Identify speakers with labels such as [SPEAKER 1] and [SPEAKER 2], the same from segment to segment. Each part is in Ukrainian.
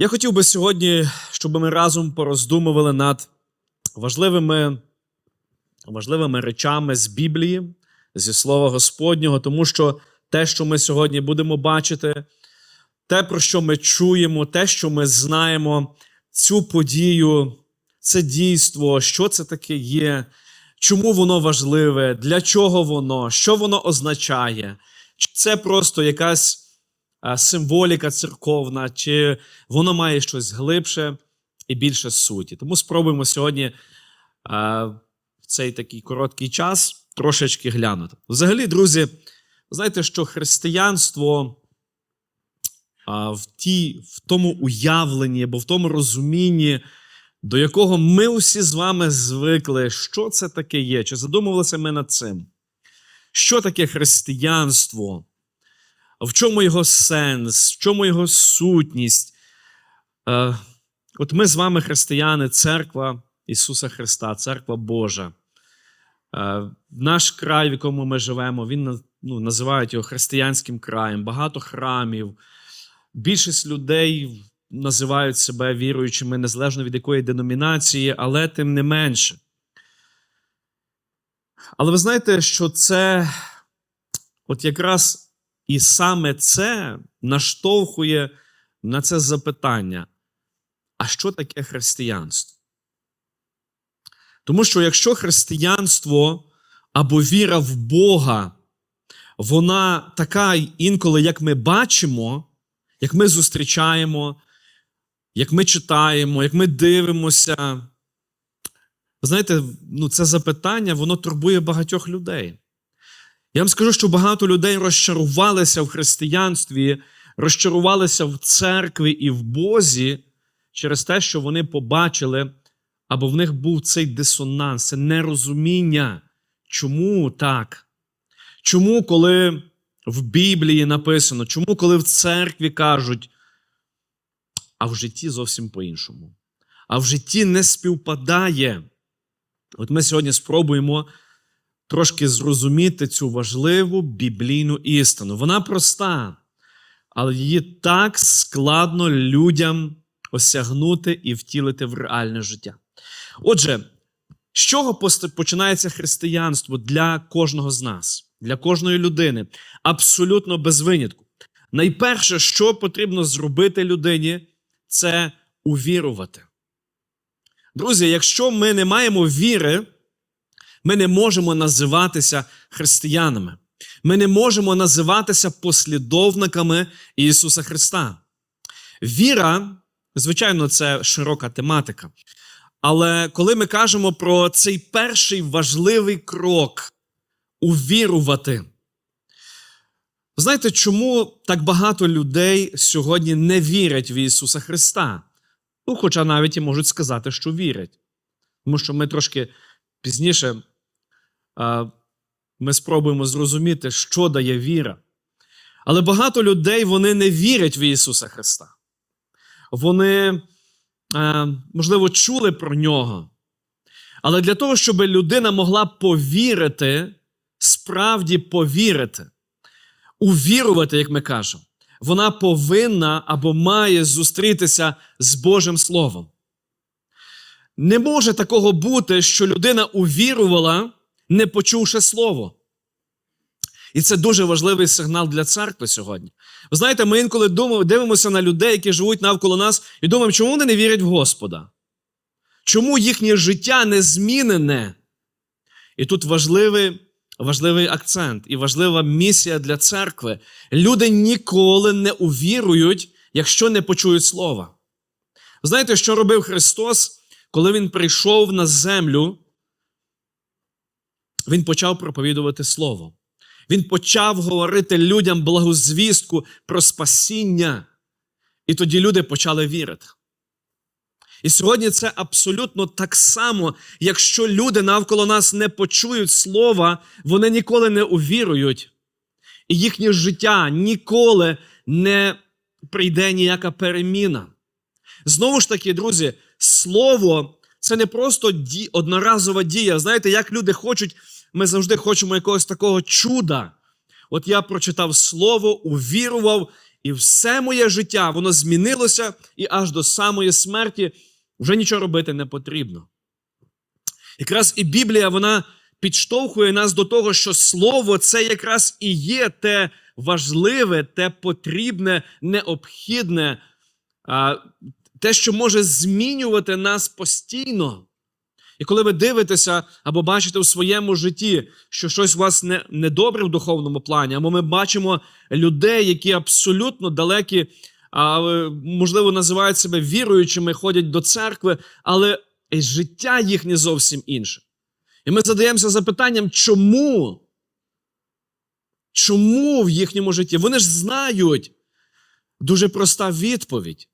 [SPEAKER 1] Я хотів би сьогодні, щоб ми разом пороздумували над важливими, важливими речами з Біблії, зі Слова Господнього, тому що те, що ми сьогодні будемо бачити, те, про що ми чуємо, те, що ми знаємо, цю подію, це дійство, що це таке є, чому воно важливе, для чого воно, що воно означає. Чи це просто якась символіка церковна, чи воно має щось глибше і більше суті. Тому спробуємо сьогодні в цей такий короткий час трошечки глянути. Взагалі, друзі, знаєте, що християнство в, ті, в тому уявленні або в тому розумінні, до якого ми усі з вами звикли, що це таке є? Чи задумувалися ми над цим? Що таке християнство? В чому його сенс, в чому його сутність? Е, От ми з вами, християни, церква Ісуса Христа, церква Божа. Е, Наш край, в якому ми живемо, він ну, називають його християнським краєм, багато храмів. Більшість людей називають себе віруючими незалежно від якої деномінації, але тим не менше. Але ви знаєте, що це от якраз і саме це наштовхує на це запитання: а що таке християнство? Тому що якщо християнство або віра в Бога, вона така інколи, як ми бачимо, як ми зустрічаємо, як ми читаємо, як ми дивимося, знаєте, ну, це запитання, воно турбує багатьох людей. Я вам скажу, що багато людей розчарувалися в християнстві, розчарувалися в церкві і в Бозі через те, що вони побачили, або в них був цей дисонанс, це нерозуміння. Чому так? Чому, коли в Біблії написано, чому, коли в церкві кажуть, а в житті зовсім по-іншому. А в житті не співпадає. От ми сьогодні спробуємо трошки зрозуміти цю важливу біблійну істину. Вона проста, але її так складно людям осягнути і втілити в реальне життя. Отже, з чого починається християнство для кожного з нас, для кожної людини? Абсолютно без винятку. Найперше, що потрібно зробити людині, це увірувати. Друзі, якщо ми не маємо віри, ми не можемо називатися християнами. Ми не можемо називатися послідовниками Ісуса Христа. Віра, звичайно, це широка тематика. Але коли ми кажемо про цей перший важливий крок увірувати, знаєте, чому так багато людей сьогодні не вірять в Ісуса Христа? Ну, хоча навіть і можуть сказати, що вірять. Тому що ми трошки пізніше ми спробуємо зрозуміти, що дає віра. Але багато людей вони не вірять в Ісуса Христа. Вони, можливо, чули про нього. Але для того, щоб людина могла повірити, справді повірити, увірувати, як ми кажемо, вона повинна або має зустрітися з Божим Словом. Не може такого бути, що людина увірувала, не почувши слово. І це дуже важливий сигнал для церкви сьогодні. Ви знаєте, ми інколи думаємо, дивимося на людей, які живуть навколо нас, і думаємо, чому вони не вірять в Господа? Чому їхнє життя не змінене? І тут важливий важливий акцент і важлива місія для церкви. Люди ніколи не увірують, якщо не почують слова. Знаєте, що робив Христос, коли Він прийшов на землю? Він почав проповідувати Слово. Він почав говорити людям благозвістку про спасіння. І тоді люди почали вірити. І сьогодні це абсолютно так само, якщо люди навколо нас не почують слова, вони ніколи не увірують. І їхнє життя ніколи не прийде ніяка переміна. Знову ж таки, друзі, слово це не просто ді, одноразова дія. Знаєте, як люди хочуть, ми завжди хочемо якогось такого чуда. От я прочитав слово, увірував, і все моє життя воно змінилося, і аж до самої смерті вже нічого робити не потрібно. Якраз і Біблія вона підштовхує нас до того, що Слово це якраз і є те важливе, те потрібне, необхідне, те, що може змінювати нас постійно. І коли ви дивитеся або бачите в своєму житті, що щось у вас не, недобре в духовному плані, або ми бачимо людей, які абсолютно далекі, а, можливо, називають себе віруючими, ходять до церкви, але життя їхнє зовсім інше. І ми задаємося запитанням, чому? Чому в їхньому житті? Вони ж знають дуже проста відповідь.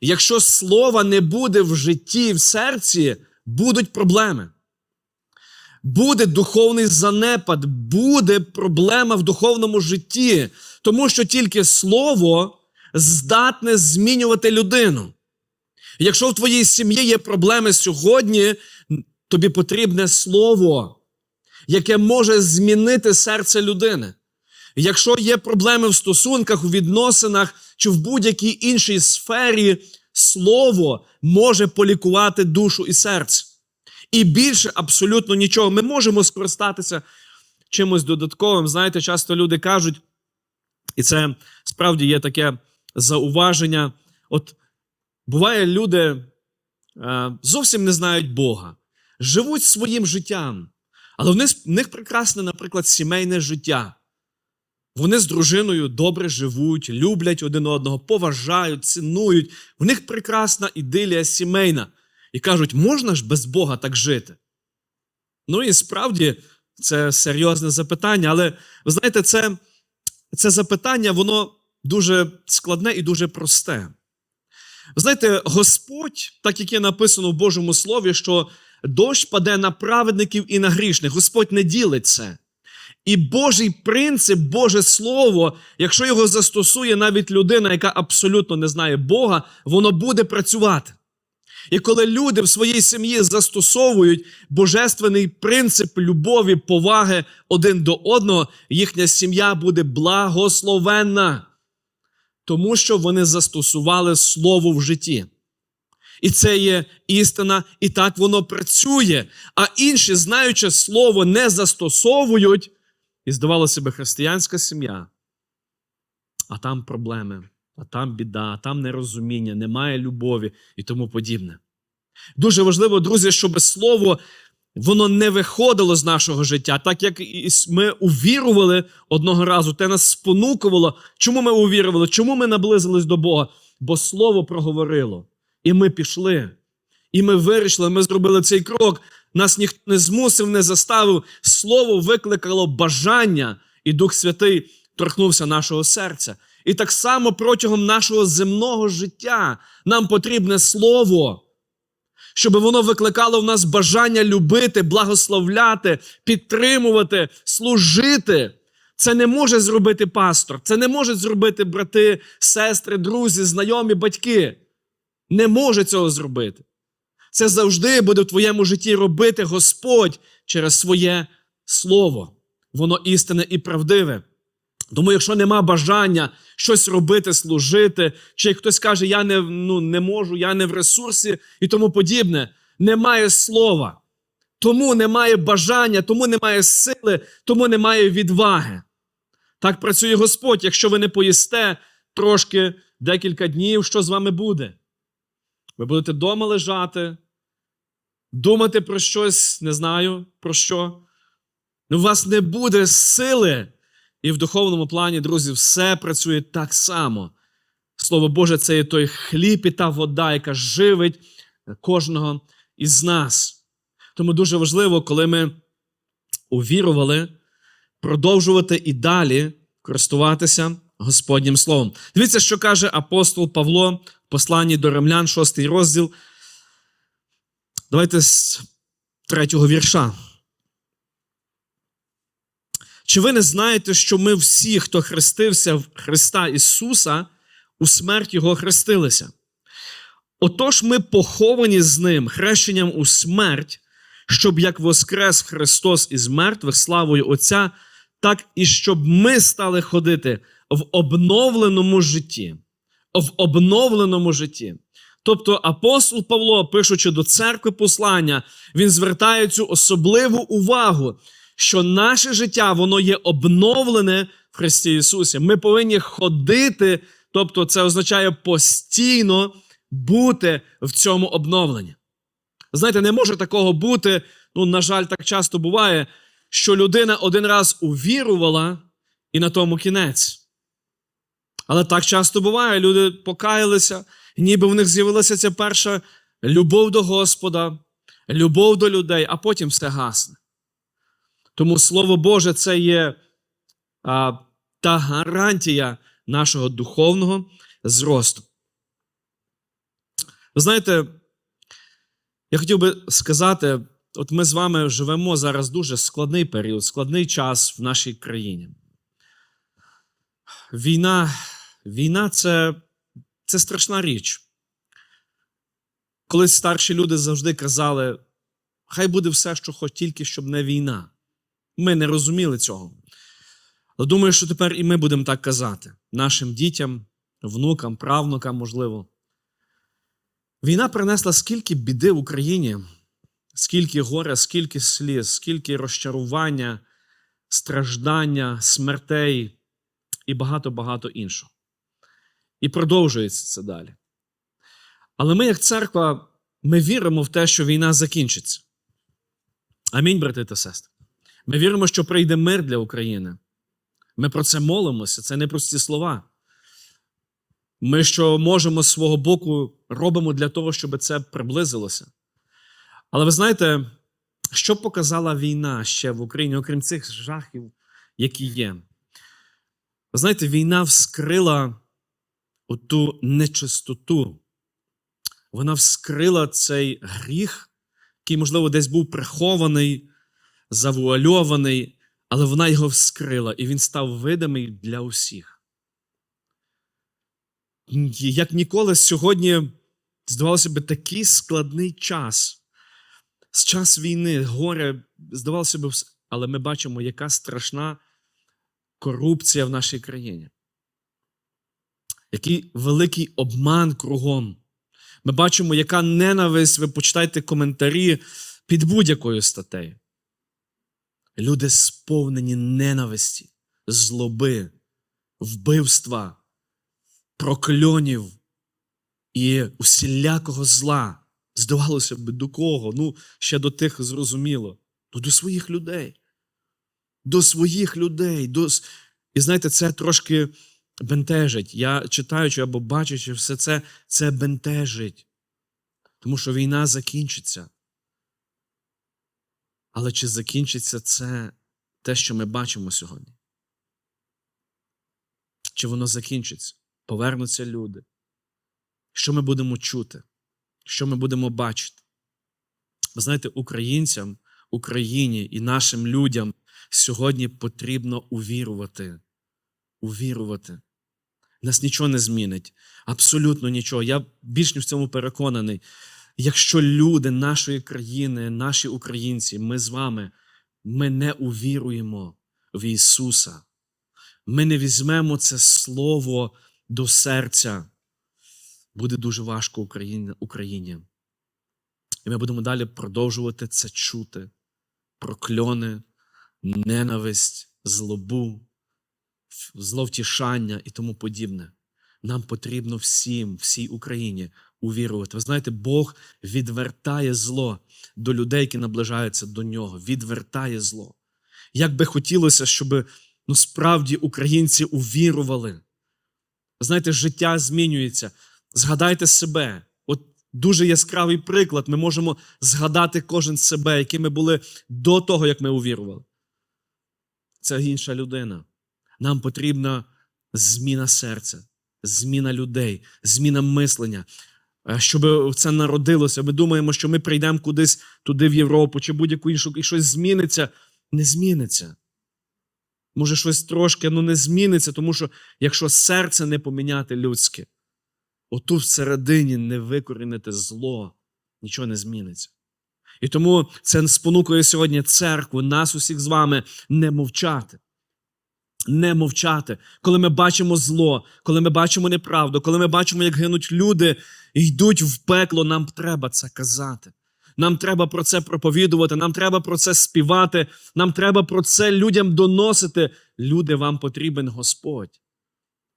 [SPEAKER 1] Якщо слова не буде в житті, і в серці, будуть проблеми. Буде духовний занепад, буде проблема в духовному житті, тому що тільки слово здатне змінювати людину. Якщо в твоїй сім'ї є проблеми сьогодні, тобі потрібне слово, яке може змінити серце людини. Якщо є проблеми в стосунках, у відносинах чи в будь-якій іншій сфері, слово може полікувати душу і серце. І більше абсолютно нічого. Ми можемо скористатися чимось додатковим. Знаєте, часто люди кажуть, і це справді є таке зауваження. От буває, люди е, зовсім не знають Бога, живуть своїм життям, але в них прекрасне, наприклад, сімейне життя. Вони з дружиною добре живуть, люблять один одного, поважають, цінують. В них прекрасна ідилія сімейна. І кажуть, можна ж без Бога так жити? Ну і справді це серйозне запитання, але ви знаєте, це, це запитання, воно дуже складне і дуже просте. Ви знаєте, Господь, так як є написано в Божому Слові, що дощ паде на праведників і на грішних. Господь не ділить це. І Божий принцип, Боже Слово, якщо його застосує навіть людина, яка абсолютно не знає Бога, воно буде працювати. І коли люди в своїй сім'ї застосовують божественний принцип любові, поваги один до одного, їхня сім'я буде благословенна, тому що вони застосували слово в житті. І це є істина, і так воно працює. А інші, знаючи слово, не застосовують, і здавалося би, християнська сім'я. А там проблеми, а там біда, а там нерозуміння, немає любові і тому подібне. Дуже важливо, друзі, щоб слово воно не виходило з нашого життя, так як ми увірували одного разу, те нас спонукувало. Чому ми увірували? Чому ми наблизились до Бога? Бо Слово проговорило. І ми пішли. І ми вирішили, ми зробили цей крок. Нас ніхто не змусив, не заставив. Слово викликало бажання, і Дух Святий торкнувся нашого серця. І так само протягом нашого земного життя нам потрібне слово, щоб воно викликало в нас бажання любити, благословляти, підтримувати, служити. Це не може зробити пастор, це не можуть зробити брати, сестри, друзі, знайомі, батьки. Не може цього зробити. Це завжди буде в твоєму житті робити Господь через своє слово. Воно істинне і правдиве. Тому, якщо нема бажання щось робити, служити, чи хтось каже, я не ну, не можу, я не в ресурсі і тому подібне, немає слова, тому немає бажання, тому немає сили, тому немає відваги. Так працює Господь. Якщо ви не поїсте трошки декілька днів, що з вами буде? Ви будете вдома лежати, думати про щось, не знаю про що. У вас не буде сили. І в духовному плані, друзі, все працює так само. Слово Боже, це є той хліб і та вода, яка живить кожного із нас. Тому дуже важливо, коли ми увірували, продовжувати і далі користуватися Господнім Словом. Дивіться, що каже апостол Павло в посланні до римлян, 6 розділ. Давайте з третього вірша. Чи ви не знаєте, що ми всі, хто хрестився в Христа Ісуса, у смерть Його хрестилися? Отож, ми поховані з Ним хрещенням у смерть, щоб як воскрес Христос із мертвих славою Отця, так і щоб ми стали ходити в обновленому житті. В обновленому житті. Тобто апостол Павло, пишучи до церкви послання, він звертає цю особливу увагу, що наше життя воно є обновлене в Христі Ісусі. Ми повинні ходити, тобто це означає постійно бути в цьому обновленні. Знаєте, не може такого бути, ну, на жаль, так часто буває, що людина один раз увірувала і на тому кінець. Але так часто буває, люди покаялися, ніби в них з'явилася ця перша любов до Господа, любов до людей, а потім все гасне. Тому Слово Боже це є а, та гарантія нашого духовного зросту. Ви знаєте, я хотів би сказати, от ми з вами живемо зараз дуже складний період, складний час в нашій країні. Війна, війна це, це страшна річ. Колись старші люди завжди казали, хай буде все, що хоч тільки, щоб не війна. Ми не розуміли цього. Але думаю, що тепер і ми будемо так казати нашим дітям, внукам, правнукам, можливо. Війна принесла скільки біди в Україні, скільки горя, скільки сліз, скільки розчарування, страждання, смертей і багато-багато іншого. І продовжується це далі. Але ми, як церква, ми віримо в те, що війна закінчиться. Амінь, брати та сестри. Ми віримо, що прийде мир для України. Ми про це молимося, це не прості слова. Ми, що можемо з свого боку, робимо для того, щоб це приблизилося. Але ви знаєте, що показала війна ще в Україні, окрім цих жахів, які є? Ви знаєте, війна вскрила оту нечистоту. Вона вскрила цей гріх, який, можливо, десь був прихований, завуальований, але вона його вскрила, і він став видимий для усіх. Як ніколи сьогодні, здавалося б, такий складний час. З час війни, горе, здавалося б, але ми бачимо, яка страшна корупція в нашій країні. Який великий обман кругом. Ми бачимо, яка ненависть, ви почитайте коментарі під будь-якою статтею. Люди сповнені ненависті, злоби, вбивства, прокльонів і усілякого зла. Здавалося б, до кого? Ну, ще до тих зрозуміло. Ну, до своїх людей. До своїх людей. До... І знаєте, це трошки бентежить. Я читаючи або бачачи все це, це бентежить. Тому що війна закінчиться. Але чи закінчиться це те, що ми бачимо сьогодні? Чи воно закінчиться? Повернуться люди? Що ми будемо чути? Що ми будемо бачити? Ви знаєте, українцям, Україні і нашим людям сьогодні потрібно увірувати. Увірувати. Нас нічого не змінить. Абсолютно нічого. Я більш ніж в цьому переконаний. Якщо люди нашої країни, наші українці, ми з вами, ми не увіруємо в Ісуса, ми не візьмемо це Слово до серця, буде дуже важко Україні. Україні. І ми будемо далі продовжувати це чути, прокльони, ненависть, злобу, зловтішання і тому подібне. Нам потрібно всім, всій Україні увірувати. Ви знаєте, Бог відвертає зло до людей, які наближаються до нього. Відвертає зло. Як би хотілося, щоб ну, справді українці увірували. Знаєте, життя змінюється. Згадайте себе. От дуже яскравий приклад. Ми можемо згадати кожен себе, якими ми були до того, як ми увірували. Це інша людина. Нам потрібна зміна серця, зміна людей, зміна мислення. Щоб це народилося. Ми думаємо, що ми прийдемо кудись туди в Європу чи будь-яку іншу, і щось зміниться. Не зміниться. Може, щось трошки ну не зміниться, тому що якщо серце не поміняти людське, отут всередині не викорінити зло, нічого не зміниться. І тому це спонукує сьогодні церкву, нас усіх з вами не мовчати. Не мовчати, коли ми бачимо зло, коли ми бачимо неправду, коли ми бачимо, як гинуть люди і йдуть в пекло, нам треба це казати. Нам треба про це проповідувати, нам треба про це співати, нам треба про це людям доносити. Люди, вам потрібен Господь.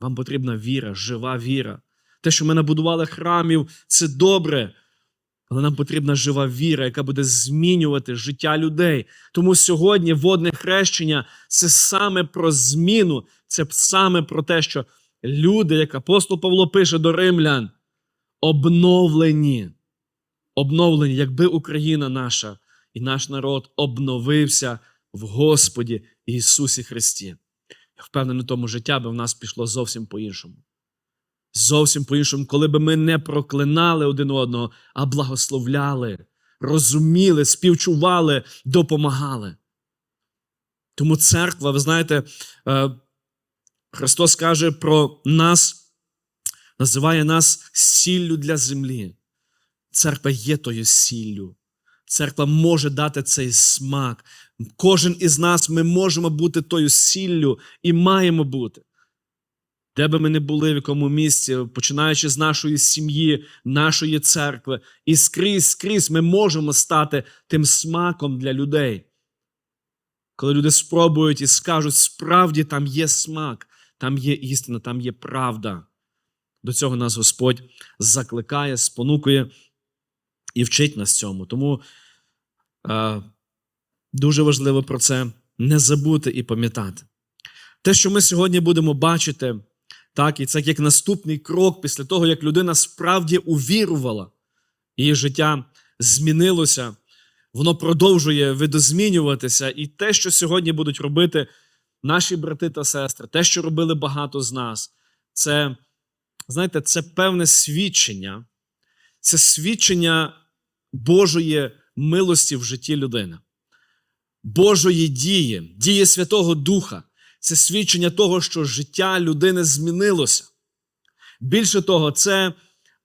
[SPEAKER 1] Вам потрібна віра, жива віра. Те, що ми набудували храмів, це добре. Але нам потрібна жива віра, яка буде змінювати життя людей. Тому сьогодні водне хрещення це саме про зміну, це саме про те, що люди, як апостол Павло пише до римлян, обновлені. Обновлені, якби Україна наша і наш народ обновився в Господі Ісусі Христі. Я впевнений, тому життя би в нас пішло зовсім по-іншому. Зовсім по-іншому, коли би ми не проклинали один одного, а благословляли, розуміли, співчували, допомагали. Тому церква, ви знаєте, е, Христос каже про нас, називає нас сіллю для землі. Церква є тою сіллю. Церква може дати цей смак. Кожен із нас ми можемо бути тою сіллю і маємо бути. Де би ми не були, в якому місці, починаючи з нашої сім'ї, нашої церкви, і скрізь, скрізь ми можемо стати тим смаком для людей. Коли люди спробують і скажуть, справді там є смак, там є істина, там є правда. До цього нас Господь закликає, спонукує і вчить нас цьому. Тому е, дуже важливо про це не забути і пам'ятати. Те, що ми сьогодні будемо бачити, так, і це як наступний крок після того, як людина справді увірувала, її життя змінилося, воно продовжує видозмінюватися. І те, що сьогодні будуть робити наші брати та сестри, те, що робили багато з нас, це, знаєте, це певне свідчення, це свідчення Божої милості в житті людини, Божої дії, дії Святого Духа. Це свідчення того, що життя людини змінилося. Більше того, це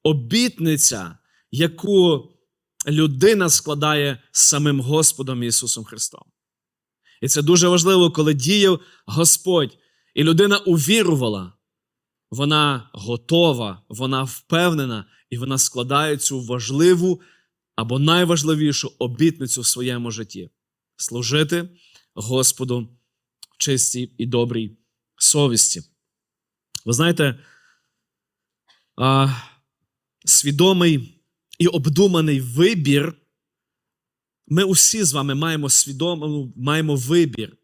[SPEAKER 1] обітниця, яку людина складає з самим Господом Ісусом Христом. І це дуже важливо, коли діяв Господь, і людина увірувала, вона готова, вона впевнена, і вона складає цю важливу або найважливішу обітницю в своєму житті служити Господу чистій і добрій совісті. Ви знаєте, а, свідомий і обдуманий вибір. Ми усі з вами маємо свідомо, маємо вибір.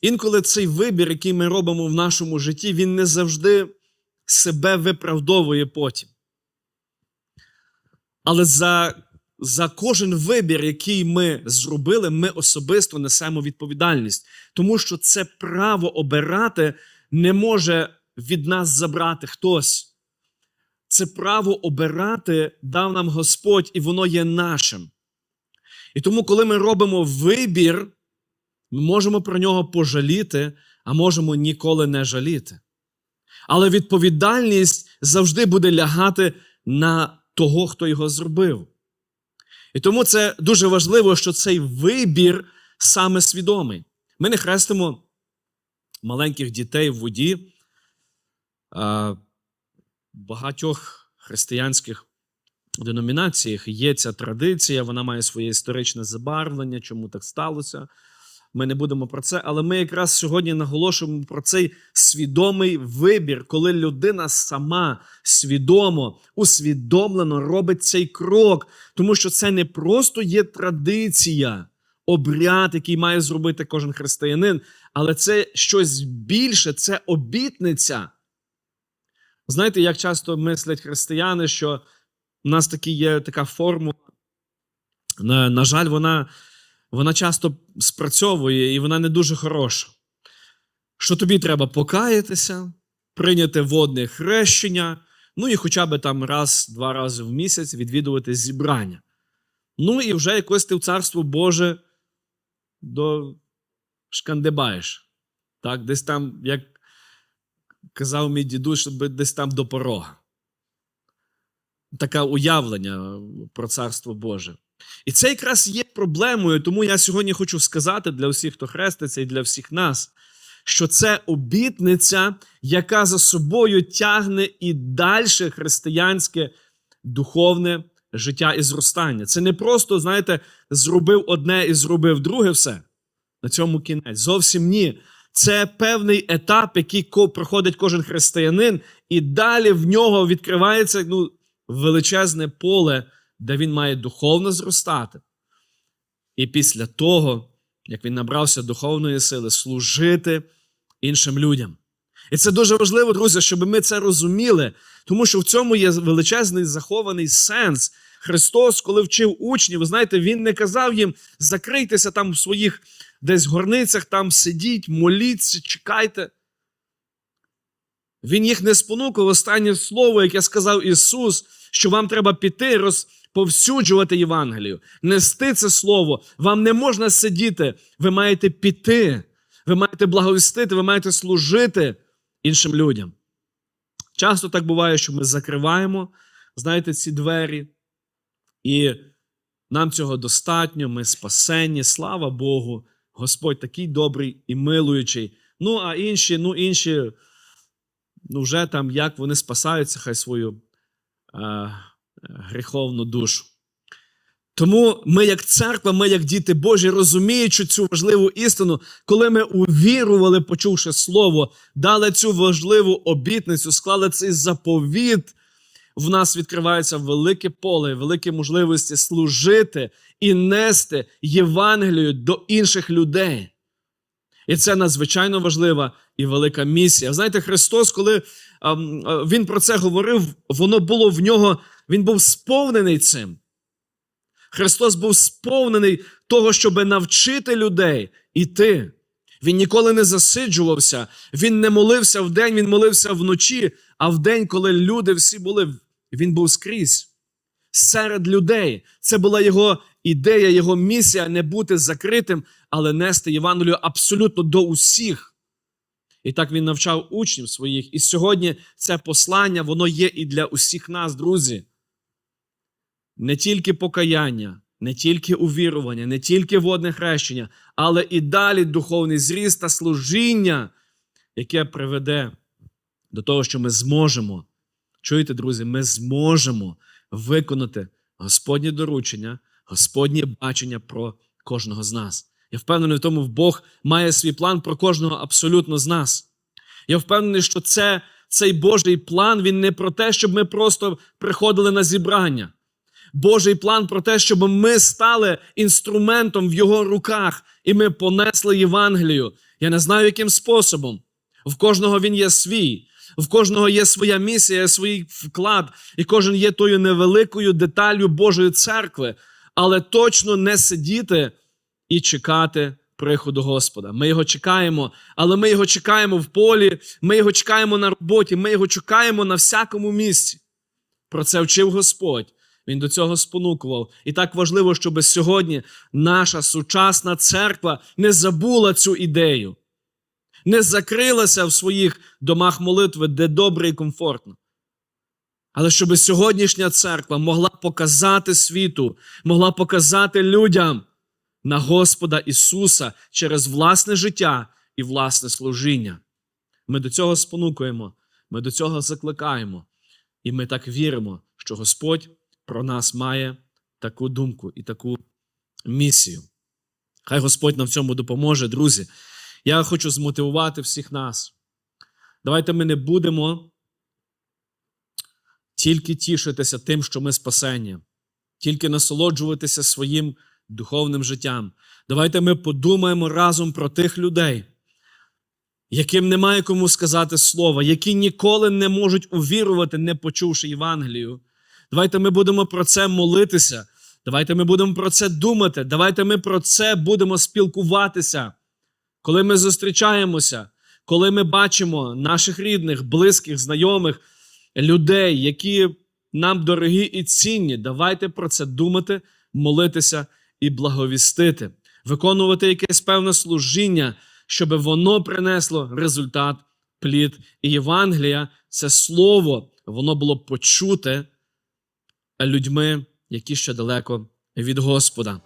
[SPEAKER 1] Інколи цей вибір, який ми робимо в нашому житті, він не завжди себе виправдовує потім. Але за за кожен вибір, який ми зробили, ми особисто несемо відповідальність. Тому що це право обирати не може від нас забрати хтось. Це право обирати дав нам Господь, і воно є нашим. І тому, коли ми робимо вибір, ми можемо про нього пожаліти, а можемо ніколи не жаліти. Але відповідальність завжди буде лягати на того, хто його зробив. І тому це дуже важливо, що цей вибір саме свідомий. Ми не хрестимо маленьких дітей в воді. Багатьох християнських деномінаціях є ця традиція, вона має своє історичне забарвлення, чому так сталося. Ми не будемо про це, але ми якраз сьогодні наголошуємо про цей свідомий вибір, коли людина сама свідомо, усвідомлено робить цей крок, тому що це не просто є традиція, обряд, який має зробити кожен християнин, але це щось більше, це обітниця. Знаєте, як часто мислять християни, що в нас такі є така формула, на, на жаль, вона вона часто спрацьовує і вона не дуже хороша. Що тобі треба покаятися, прийняти водне хрещення, ну і хоча б там раз-два рази в місяць відвідувати зібрання. Ну і вже якось ти в Царство Боже до шкандибаєш. Так, Десь там, як казав мій дідусь, щоб десь там до порога. Таке уявлення про Царство Боже. І це якраз є проблемою, тому я сьогодні хочу сказати для всіх, хто хреститься, і для всіх нас, що це обітниця, яка за собою тягне і далі християнське духовне життя і зростання. Це не просто, знаєте, зробив одне і зробив друге все. На цьому кінець. Зовсім ні. Це певний етап, який проходить кожен християнин, і далі в нього відкривається ну, величезне поле, де він має духовно зростати. І після того, як він набрався духовної сили, служити іншим людям. І це дуже важливо, друзі, щоб ми це розуміли, тому що в цьому є величезний захований сенс. Христос, коли вчив учнів, ви знаєте, Він не казав їм закрийтеся там в своїх десь горницях, там сидіть, моліться, чекайте. Він їх не спонукав останнє слово, яке сказав Ісус, що вам треба піти, розповсюджувати Євангелію, нести це слово. Вам не можна сидіти, ви маєте піти, ви маєте благовістити, ви маєте служити іншим людям. Часто так буває, що ми закриваємо, знаєте, ці двері, і нам цього достатньо, ми спасенні, слава Богу. Господь такий добрий і милуючий. Ну, а інші, ну, інші, ну, вже там, як вони спасаються, хай свою е, гріховну душу. Тому ми, як церква, ми, як діти Божі, розуміючи цю важливу істину, коли ми увірували, почувши слово, дали цю важливу обітницю, склали цей заповіт, в нас відкривається велике поле, великі можливості служити і нести Євангелію до інших людей. І це надзвичайно важлива і велика місія. Знаєте, Христос, коли е, Він про це говорив, воно було в нього, він був сповнений цим. Христос був сповнений того, щоб навчити людей іти. Він ніколи не засиджувався, він не молився вдень, він молився вночі, а вдень, коли люди всі були, він був скрізь. Серед людей. Це була його ідея, його місія не бути закритим, але нести Євангелію абсолютно до усіх. І так він навчав учнів своїх. І сьогодні це послання, воно є і для усіх нас, друзі. Не тільки покаяння, не тільки увірування, не тільки водне хрещення, але і далі духовний зріст та служіння, яке приведе до того, що ми зможемо. Чуєте, друзі, ми зможемо виконати Господнє доручення, Господнє бачення про кожного з нас. Я впевнений в тому, Бог має свій план про кожного абсолютно з нас. Я впевнений, що це, цей Божий план він не про те, щоб ми просто приходили на зібрання. Божий план про те, щоб ми стали інструментом в його руках, і ми понесли Євангелію. Я не знаю, яким способом. В кожного він є свій, в кожного є своя місія, свій вклад, і кожен є тою невеликою деталлю Божої церкви, але точно не сидіти і чекати приходу Господа. Ми його чекаємо, але ми його чекаємо в полі, ми його чекаємо на роботі, ми його чекаємо на всякому місці. Про це вчив Господь. Він до цього спонукував. І так важливо, щоб сьогодні наша сучасна церква не забула цю ідею, не закрилася в своїх домах молитви, де добре і комфортно. Але щоб сьогоднішня церква могла показати світу, могла показати людям на Господа Ісуса через власне життя і власне служіння. Ми до цього спонукуємо, ми до цього закликаємо, і ми так віримо, що Господь про нас має таку думку і таку місію. Хай Господь нам в цьому допоможе, друзі. Я хочу змотивувати всіх нас. Давайте ми не будемо тільки тішитися тим, що ми спасені, тільки насолоджуватися своїм духовним життям. Давайте ми подумаємо разом про тих людей, яким немає кому сказати слова, які ніколи не можуть увірувати, не почувши Євангелію. Давайте ми будемо про це молитися. Давайте ми будемо про це думати. Давайте ми про це будемо спілкуватися. Коли ми зустрічаємося, коли ми бачимо наших рідних, близьких, знайомих, людей, які нам дорогі і цінні, давайте про це думати, молитися і благовістити, виконувати якесь певне служіння, щоб воно принесло результат, плід. І Євангелія це слово, воно було почуте людьми, які ще далеко від Господа.